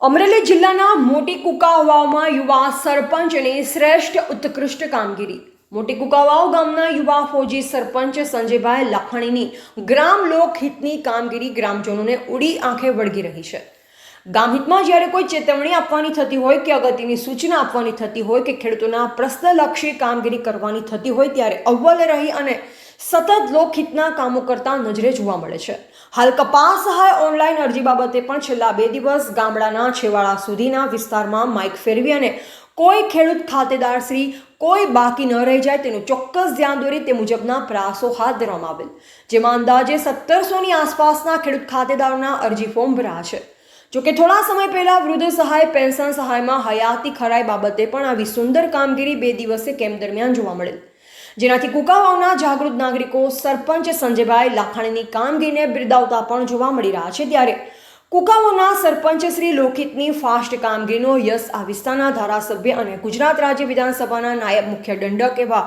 અમરેલી જિલ્લાના મોટી કુકાવાવમાં યુવા સરપંચની શ્રેષ્ઠ ઉત્કૃષ્ટ કામગીરી. મોટી કુકાવાવ ગામના યુવા ફોજી સરપંચ સંજયભાઈ લખાણીની ગ્રામ લોકહિતની કામગીરી ગ્રામજનોને ઉડી આંખે વળગી રહી છે. ગામહિતમાં જ્યારે કોઈ ચેતવણી આપવાની થતી હોય કે અગત્યની સૂચના આપવાની થતી હોય કે ખેડૂતોના પ્રશ્નલક્ષી કામગીરી કરવાની થતી હોય ત્યારે અવ્વલ રહી અને સતત લોકહિતના કામો કરતા નજરે જોવા મળે છે. હાલ કપાસ સહાય ઓનલાઈન અરજી બાબતે પણ છેલ્લા બે દિવસ ગામડાના છેવાડા સુધીના વિસ્તારમાં માઇક ફેરવી અને કોઈ ખેડૂત ખાતેદાર શ્રી કોઈ બાકી ન રહી જાય તેનું ચોક્કસ ધ્યાન દોરી તે મુજબના પ્રયાસો હાથ ધરવામાં આવેલ, જેમાં અંદાજે સત્તરસોની આસપાસના ખેડૂત ખાતેદારોના અરજી ફોર્મ ભરાયા છે. જોકે થોડા સમય પહેલા વૃદ્ધ સહાય પેન્શન સહાયમાં હયાતી ખરાઈ બાબતે પણ આવી સુંદર કામગીરી બે દિવસે કેમ્પ દરમિયાન જોવા મળેલ. જેનાથી કુકાવાવના જાગૃત નાગરિકો સરપંચ સંજયભાઈ લાખાણીની કામગીરીને બિરદાવતા પણ જોવા મળી રહ્યા છે ત્યારે કુકાવાવના સરપંચ શ્રી લોકહિતની ફાસ્ટ કામગીરીનો યશ આ વિસ્તારના ધારાસભ્ય અને ગુજરાત રાજ્ય વિધાનસભાના નાયબ મુખ્ય દંડક એવા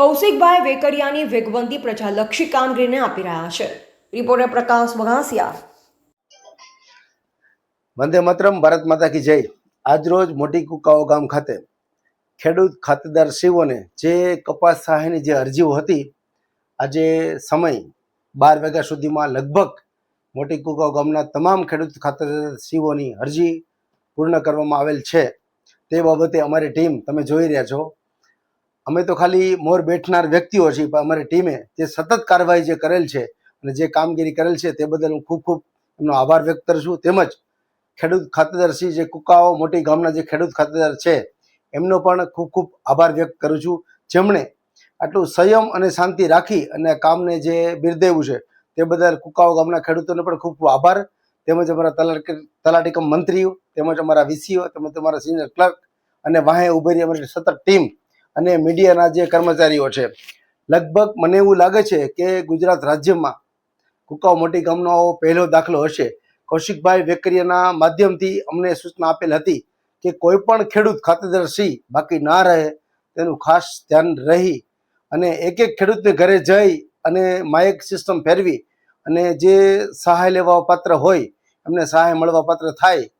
કૌશિકભાઈ વેકરિયાની વેગવંતી પ્રજાલક્ષી કામગીરીને આપી રહ્યા છે. રિપોર્ટર પ્રકાશ બઘાસિયા વંદે મતરમ, ભારત માતા કી જય. આજરોજ મોટી કુકાઓ ગામ ખાતે ખેડૂત ખાતેદાર શિવોને જે કપાસ સહાયની જે અરજીઓ હતી, આજે સમય બાર વાગ્યા સુધીમાં લગભગ મોટી કુકાઓ ગામના તમામ ખેડૂત ખાતેદાર શિવોની અરજી પૂર્ણ કરવામાં આવેલ છે. તે બાબતે અમારી ટીમ, તમે જોઈ રહ્યા છો. અમે તો ખાલી મોર બેઠનાર વ્યક્તિઓ છીએ, પણ અમારી ટીમે જે સતત કાર્યવાહી જે કરેલ છે અને જે કામગીરી કરેલ છે તે બદલ હું ખૂબ ખૂબ એમનો આભાર વ્યક્ત કરું છું. તેમજ ખેડૂત ખાતેદારશ્રી જે કુકાઓ, મોટી ગામના જે ખેડૂત ખાતેદાર છે એમનો પણ ખૂબ ખૂબ આભાર વ્યક્ત કરું છું. જેમણે આટલું સંયમ અને શાંતિ રાખી અને કામને જે બિરદેવું છે તે બદલ કુકાઓ ગામના ખેડૂતોને પણ ખૂબ ખૂબ આભાર. તેમજ અમારા તલાટી તલાટીકમ મંત્રીઓ, તેમજ અમારા વીસીઓ, તેમજ અમારા સિનિયર ક્લર્ક અને વાહે ઉભેરી અમારી સતત ટીમ અને મીડિયાના જે કર્મચારીઓ છે. લગભગ મને એવું લાગે છે કે ગુજરાત રાજ્યમાં કુકાઓ મોટી ગામનો પહેલો દાખલો હશે. કૌશિકભાઈ વેકરિયાના માધ્યમથી અમને સૂચના આપેલ હતી કે કોઈ પણ ખેડૂત ખાતેદાર સી બાકી ના રહે, તેનું ખાસ ધ્યાન રહી અને એક એક ખેડૂતને ઘરે જઈ અને માયક સિસ્ટમ ફેરવી અને જે સહાય લેવા પાત્ર હોય, એમને સહાય મળવા પાત્ર થાય,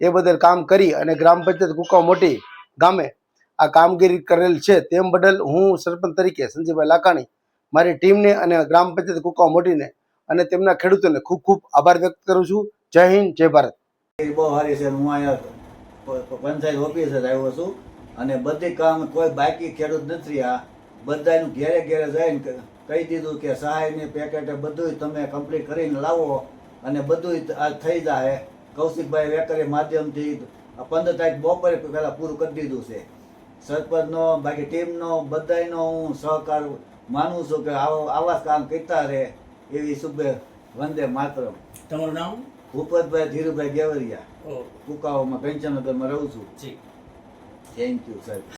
એ બદલ કામ કરી અને ગ્રામ પંચાયત કુકાવ મોટી ગામે આ કામગીરી કરેલ છે. તેમ બદલ હું સરપંચ તરીકે સંજયભાઈ લાકાણી, મારી ટીમને અને ગ્રામ પંચાયત કુકાવ મોટીને અને તેમના ખેડૂતોને ખૂબ ખૂબ આભાર વ્યક્ત કરું છું. જય હિન્દ, જય ભારત. બહુ સારી છે, હું પ- પંચાયત ઓફિસર આવ્યો છું. અને બધી કામ કોઈ બાકી ખેડૂત નથી આ. બધાનું ઘેરે ઘેરે જઈને કહી દીધું કે સહાયની પેકેટ બધું તમે કમ્પ્લીટ કરીને લાવો. અને બધું આ થઈ જાય કૌશિકભાઈ વેકરી માધ્યમથી પંદર તારીખ બપોરે પહેલાં પૂરું કરી દીધું છે. સરપંચનો, બાકી ટીમનો, બધાયનો હું સહકાર માનું છું કે આવો આવા કામ કરતા રહે. એવી શુભે વંદે માતરમ. તમારું નામ? ભૂપતભાઈ ધીરુભાઈ ગેવરિયા કુકાઓમાં પેન્શનગરમાં રહું છું. થેન્ક યુ સાહેબ